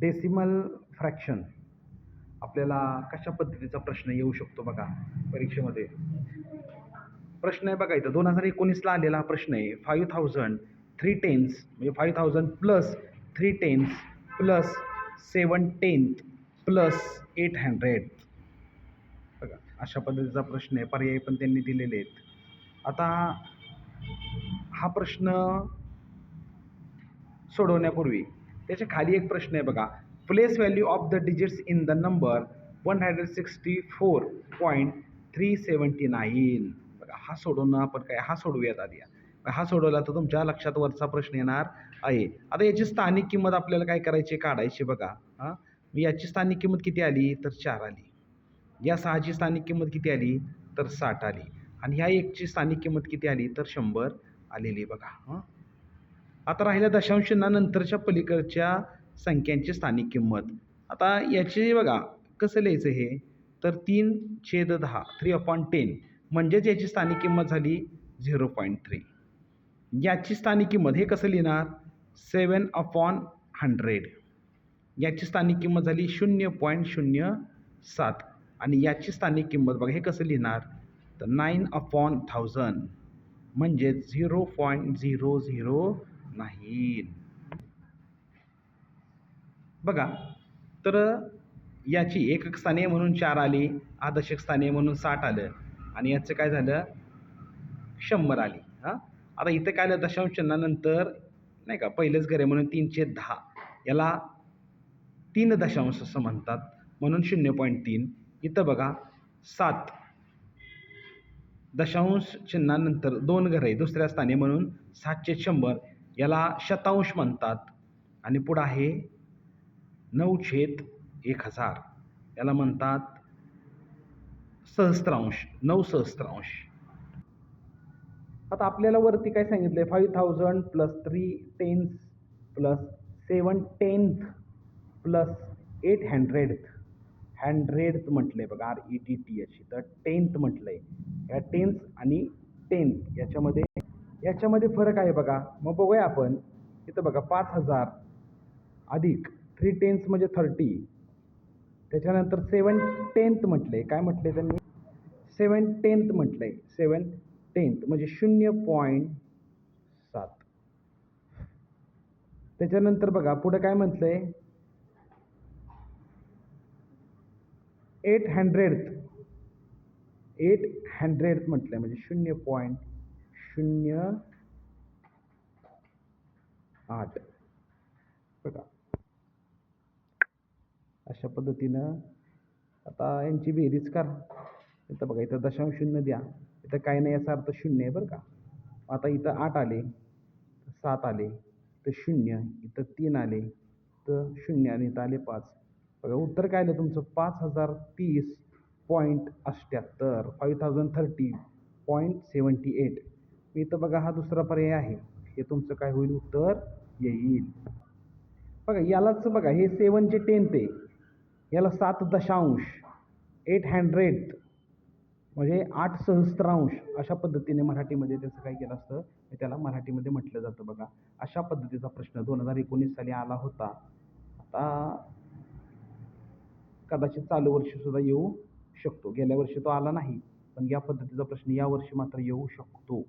Decimal fraction आपल्याला कशा पद्धतीचा प्रश्न येऊ शकतो बघा परीक्षेमध्ये. प्रश्न आहे बघा इथं दोन हजार एकोणीसला आलेला प्रश्न आहे फाईव्ह थाउजंड थ्री टेन्स म्हणजे five thousand plus three tens plus seven tenth plus eight hundred बघा अशा पद्धतीचा प्रश्न आहे पर्याय पण त्यांनी दिलेले आहेत. आता हा प्रश्न सोडवण्यापूर्वी त्याच्याखाली एक प्रश्न आहे बघा. Place value of the digits in the number one hundred sixty four point three seventy nine बघा हा सोडवणं आपण काय हा सोडवूयात आधी. हा सोडवला तर तुमच्या लक्षात वरचा प्रश्न येणार आहे. आता याची स्थानिक किंमत आपल्याला काय करायची काढायची बघा. हां? याची स्थानिक किंमत किती आली? तर चार आली. या सहाची स्थानिक किंमत किती आली? तर साठ आली. आणि ह्या एकची स्थानिक किंमत किती आली? तर शंभर आलेली बघा. हां? आता राहिल्या दशांश नंतरच्या पलीकडच्या संख्यांची स्थानिक किंमत. आता याची बघा कसं लिहायचं हे? तर तीन छेद दहा थ्री अपॉन टेन म्हणजेच याची स्थानिक किंमत झाली झिरो पॉईंट थ्री याची स्थानिक किंमत हे कसं लिहिणार? सेवन अपॉन हंड्रेड याची स्थानिक किंमत झाली शून्य पॉईंट शून्य सात. आणि याची स्थानिक किंमत बघा हे कसं लिहिणार? तर नाईन अपॉन थाउजंड म्हणजेच झिरो पॉईंट झिरो झिरो नाही बघा तर याची एकक स्थाने म्हणून चार आली आदशक स्थाने म्हणून साठ आलं. आणि याचं काय झालं? शंभर आली. हां? आता इथं काय आलं? दशांश चिन्हानंतर नाही का पहिलंच घर आहे म्हणून तीनशे दहा. याला तीन दशांश असं म्हणतात म्हणून शून्य पॉईंट तीन. इथं बघा सात. दशांश चिन्हानंतर दोन घर आहे दुसऱ्या स्थानी म्हणून सातशे शंभर. याला शतांश म्हणतात. आणि पुढं आहे नऊ छेद एक हजार. याला म्हणतात सहस्त्रांश नऊ सहस्त्रांश. आता आपल्याला वरती काय सांगितलं आहे five thousand plus three tens plus seven tenth plus eight hundred hundred म्हटलं आहे बघा आर ई टी टी याची तर टेन्थ म्हटलं आहे या टेन्थ आणि टेन्थ याच्यामध्ये याच्यामध्ये फरक आहे बघा. मग बघूया आपण. इथं बघा पाच हजार अधिक थ्री टेन्थ म्हणजे थर्टी त्याच्यानंतर सेवन टेन्थ म्हटले काय म्हटले त्यांनी? सेवन टेन्थ म्हटलं आहे सेवन टेन्थ म्हणजे शून्य पॉईंट सात. त्याच्यानंतर बघा पुढं काय म्हटलं आहे एट हंड्रेड एट हंड्रेड म्हटलं आहे म्हणजे शून्य पॉईंट शून्य आठ. बघा. अशा पद्धतीनं आता यांची बेरीज करा. इथं बघा इथं दशांश शून्य द्या. इथं काय नाही याचा अर्थ शून्य आहे बरं का. आता इथं आठ आले सात आले तर शून्य. इथं तीन आले तर शून्य आणि इथं आले पाच. बघा उत्तर काय आलं तुमचं? पाच हजार तीस पॉईंट अठ्ठ्याहत्तर five thousand thirty point seventy eight मी तर बघा हा दुसरा पर्याय आहे. हे तुमचं काय होईल? उत्तर येईल. बघा यालाच बघा हे सेवनचे टेन्थ आहे. याला सात दशांश एट हंड्रेड म्हणजे आठ सहस्त्रांश अशा पद्धतीने मराठीमध्ये त्याचं काय केलं असतं? त्याला मराठीमध्ये म्हटलं जातं बघा. अशा पद्धतीचा प्रश्न दोन हजार एकोणीस साली आला होता. आता कदाचित चालू वर्षीसुद्धा येऊ शकतो. गेल्या वर्षी तो आला नाही पण या पद्धतीचा प्रश्न या वर्षी मात्र येऊ शकतो.